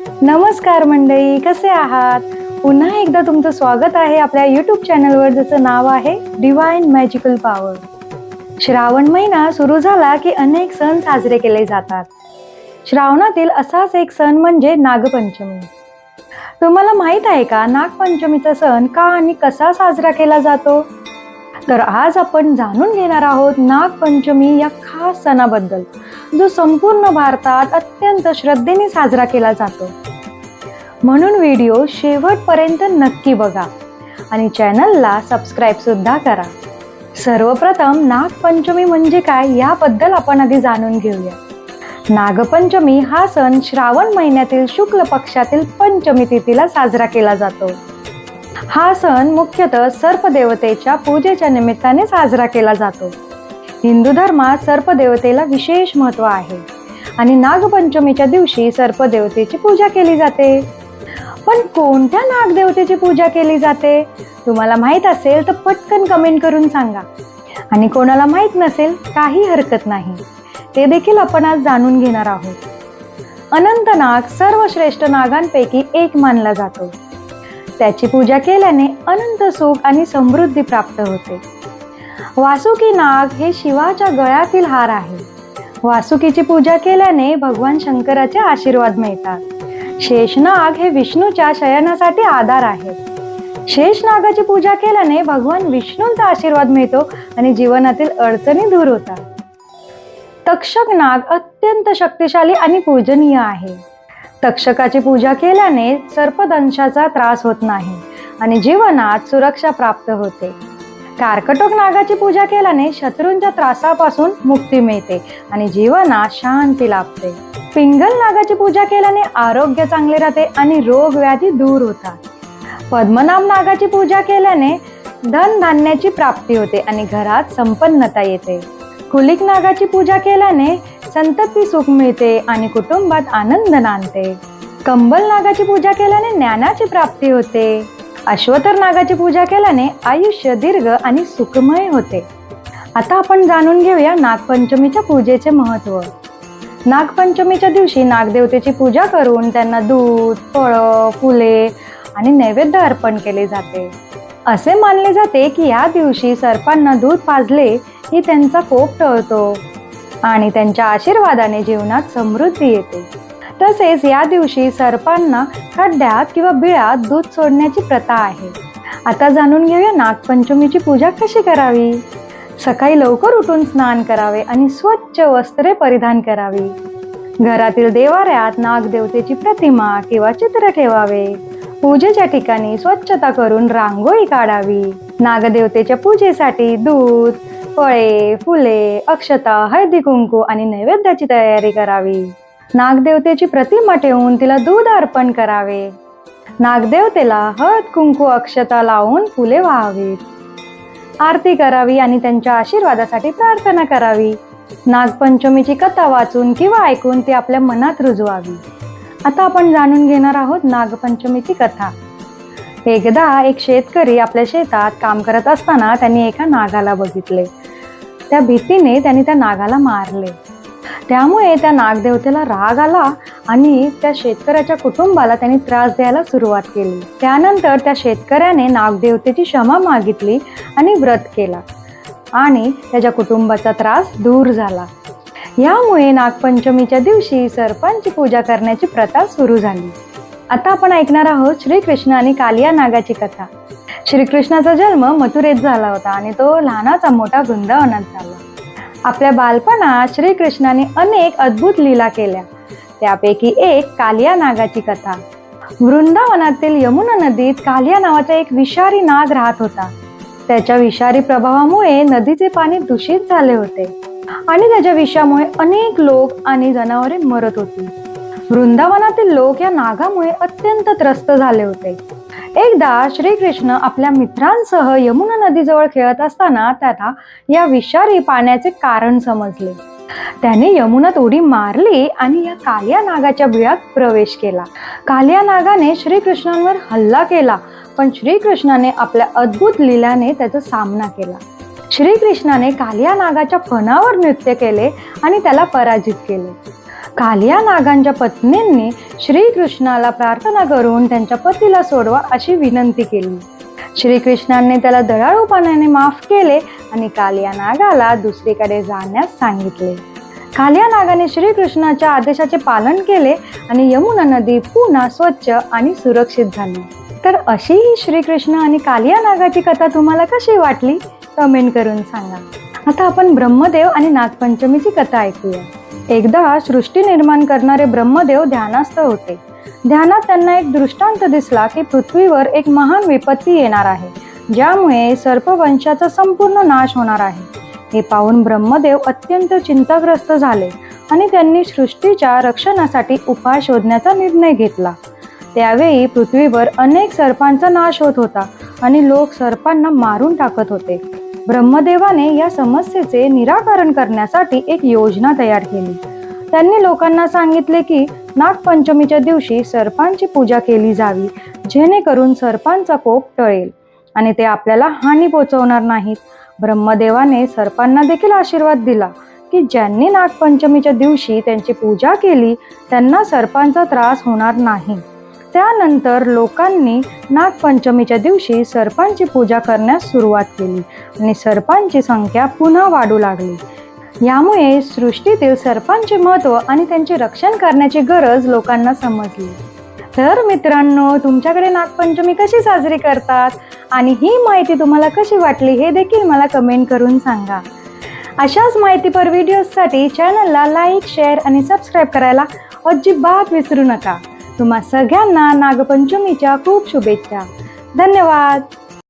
नमस्कार मंडळी कसे आहात? पुन्हा एकदा तुमचं स्वागत आहे आपल्या युट्यूब चॅनलवर ज्याचं नाव आहे डिवाइन मॅजिकल पॉवर श्रावण महिना सुरू झाला की अनेक सण साजरे केले जातात. श्रावणातील असाच एक सण म्हणजे नागपंचमी. तुम्हाला माहीत आहे का नागपंचमीचा सण का आणि कसा साजरा केला जातो? तर आज आपण जाणून घेणार आहोत नागपंचमी या खास सणाबद्दल. जो संपूर्ण भारतात अत्यंत श्रद्धेने साजरा केला जातो. म्हणून व्हिडिओ शेवटपर्यंत नक्की बघा आणि चॅनलला सबस्क्राईब सुद्धा करा. सर्वप्रथम नागपंचमी म्हणजे काय याबद्दल आपण आधी जाणून घेऊया. नागपंचमी हा सण श्रावण महिन्यातील शुक्ल पक्षातील पंचमी तिथीला साजरा केला जातो. हा सण मुख्यतः सर्पदेवतेच्या पूजेच्या निमित्ताने साजरा केला जातो. हिंदू धर्मात सर्पदेवतेला विशेष महत्त्व आहे. आणि नागपंचमीच्या दिवशी सर्पदेवतेची पूजा केली जाते. पण कोणत्या नागदेवतेची पूजा केली जाते? तुम्हाला माहीत असेल तर पटकन कमेंट करून सांगा. आणि कोणाला माहीत नसेल काही हरकत नाही. ते देखील आपण आज जाणून घेणार आहोत. अनंत नाग सर्वश्रेष्ठ नागांपैकी एक मानला जातो. त्याची पूजा केल्याने अनंत सुख आणि समृद्धी प्राप्त होते. वासुकी नाग हे शिवाच्या गळ्यातील हार आहे. वासुकीची पूजा केल्याने भगवान शंकराचे आशीर्वाद मिळतात. शेषनाग हे विष्णूच्या शयनासाठी आधार आहे शेषनागाची पूजा केल्याने भगवान विष्णूंचा आशीर्वाद मिळतो आणि जीवनातील अडचणी दूर होतात. तक्षक नाग अत्यंत शक्तिशाली आणि पूजनीय आहे. तक्षकाची पूजा केल्याने सर्पदंशाचा त्रास होत नाही आणि जीवनात सुरक्षा प्राप्त होते. कार्कटक नागाची पूजा केल्याने शत्रूंच्या त्रासापासून मुक्ती मिळते आणि जीवनात शांती लाभते. पिंगल नागाची पूजा केल्याने आरोग्य चांगले राहते आणि रोग व्याधी दूर होतात. पद्मनाभ नागाची पूजा केल्याने धन धान्याची प्राप्ती होते आणि घरात संपन्नता येते. कुलिक नागाची पूजा केल्याने संतती सुख मिळते आणि कुटुंबात आनंद नांदते. कंबल नागाची पूजा केल्याने ज्ञानाची प्राप्ती होते. अश्वतर नागाची पूजा केल्याने आयुष्य दीर्घ आणि सुखमय होते. आता आपण जाणून घेऊया नागपंचमीच्या पूजेचे महत्त्व नागपंचमीच्या दिवशी नागदेवतेची पूजा करून त्यांना दूध फळं फुले आणि नैवेद्य अर्पण केले जाते. असे मानले जाते की या दिवशी सर्पांना दूध पाजले की त्यांचा कोप टळतो आणि त्यांच्या आशीर्वादाने जीवनात समृद्धी येते. तसेच या दिवशी सर्पांना खड्ड्यात किंवा बिळात दूध सोडण्याची प्रथा आहे. आता जाणून घेऊया नागपंचमीची पूजा कशी करावी? सकाळी लवकर उठून स्नान करावे आणि स्वच्छ वस्त्रे परिधान करावी. घरातील देवाऱ्यात नागदेवतेची प्रतिमा किंवा चित्र ठेवावे. पूजेच्या ठिकाणी स्वच्छता करून रांगोळी काढावी. नागदेवतेच्या पूजेसाठी दूध फळे फुले अक्षता हळदी कुंकू आणि नैवेद्याची तयारी करावी. नागदेवतेची प्रतिमा ठेवून तिला दूध अर्पण करावे. नागदेवतेला हळद कुंकू अक्षता लावून फुले वाहावीत. आरती करावी आणि त्यांच्या आशीर्वादासाठी प्रार्थना करावी. नागपंचमीची कथा वाचून किंवा ऐकून ती आपल्या मनात रुजवावी. आता आपण जाणून घेणार आहोत नागपंचमीची कथा. एकदा एक शेतकरी आपल्या शेतात काम करत असताना त्यांनी एका नागाला बघितले. त्या भीतीने त्यांनी त्या नागाला मारले. त्यामुळे त्या नागदेवतेला राग आला आणि त्या शेतकऱ्याच्या कुटुंबाला त्यांनी त्रास द्यायला सुरुवात केली. त्यानंतर त्या शेतकऱ्याने नागदेवतेची क्षमा मागितली आणि व्रत केला आणि त्याच्या कुटुंबाचा त्रास दूर झाला. यामुळे नागपंचमीच्या दिवशी सर्पांची पूजा करण्याची प्रथा सुरू झाली. आता आपण ऐकणार आहोत श्रीकृष्ण आणि कालिया नागाची कथा. श्रीकृष्णाचा जन्म मथुरेत झाला होता आणि तो लहानाचा मोठा वृंदावनात झाला. आपल्या बालपणात श्रीकृष्णाने अनेक अद्भुत लीला केल्या. त्यापैकी एक कालिया नागाची कथा. वृंदावनातील यमुना नदीत कालिया नावाचा एक विषारी नाग राहत होता. त्याच्या विषारी प्रभावामुळे नदीचे पाणी दूषित झाले होते आणि त्याच्या विषामुळे अनेक लोक आणि जनावरे मरत होती. वृंदावनातील लोक या नागामुळे अत्यंत त्रस्त झाले होते. एकदा श्रीकृष्ण आपल्या मित्रांसह यमुना नदीजवळ खेळत असताना त्याला या विषारी पाण्याचे कारण समजले. त्याने यमुनात उडी मारली आणि या कालिया नागाच्या बिळात प्रवेश केला. कालिया नागाने श्रीकृष्णांवर हल्ला केला पण श्रीकृष्णाने आपल्या अद्भुत लीलाने त्याचा सामना केला. श्रीकृष्णाने कालिया नागाच्या फणावर नृत्य केले आणि त्याला पराजित केले. कालिया नागांच्या पत्नींनी श्रीकृष्णाला प्रार्थना करून त्यांच्या पतीला सोडवा अशी विनंती केली. श्रीकृष्णाने त्याला दयाळू माफ केले आणि कालिया नागाला दुसरीकडे जाण्यास सांगितले. कालिया नागाने श्रीकृष्णाच्या आदेशाचे पालन केले आणि यमुना नदी पुन्हा स्वच्छ आणि सुरक्षित झाली. तर अशी ही श्रीकृष्ण आणि कालिया नागाची कथा तुम्हाला कशी वाटली? कमेंट करून सांगा. आता आपण ब्रह्मदेव आणि नागपंचमीची कथा ऐकूया. एकदा सृष्टी निर्माण करणारे ब्रह्मदेव ध्यानास्थ होते. ध्यानात त्यांना एक दृष्टांत दिसला की पृथ्वीवर एक महान विपत्ती येणार आहे ज्यामुळे सर्पवंशाचा संपूर्ण नाश होणार आहे. हे पाहून ब्रह्मदेव अत्यंत चिंताग्रस्त झाले आणि त्यांनी सृष्टीच्या रक्षणासाठी उपाय शोधण्याचा निर्णय घेतला. त्यावेळी पृथ्वीवर अनेक सर्पांचा नाश होत होता आणि लोक सर्पांना मारून टाकत होते. ब्रह्मदेवाने या समस्येचे निराकरण करण्यासाठी एक योजना तयार केली. त्यांनी लोकांना सांगितले की नागपंचमीच्या दिवशी सर्पांची पूजा केली जावी जेणेकरून सर्पांचा कोप टळेल आणि ते आपल्याला हानी पोचवणार नाहीत. ब्रह्मदेवाने सर्पांना देखील आशीर्वाद दिला की ज्यांनी नागपंचमीच्या दिवशी त्यांची पूजा केली त्यांना सर्पांचा त्रास होणार नाही. त्यानंतर लोकांनी नागपंचमीच्या दिवशी सर्पांची पूजा करण्यास सुरुवात केली आणि सर्पांची संख्या पुन्हा वाढू लागली. यामुळे सृष्टीतील सर्पांचे महत्त्व आणि त्यांचे रक्षण करण्याची गरज लोकांना समजली. तर मित्रांनो तुमच्याकडे नागपंचमी कशी साजरी करतात आणि ही माहिती तुम्हाला कशी वाटली हे देखील मला कमेंट करून सांगा. अशाच माहितीपर व्हिडिओजसाठी चॅनलला लाईक शेअर आणि सबस्क्राईब करायला अजिबात विसरू नका. तुम्हा सगळ्यांना नागपंचमीच्या खूप शुभेच्छा. धन्यवाद.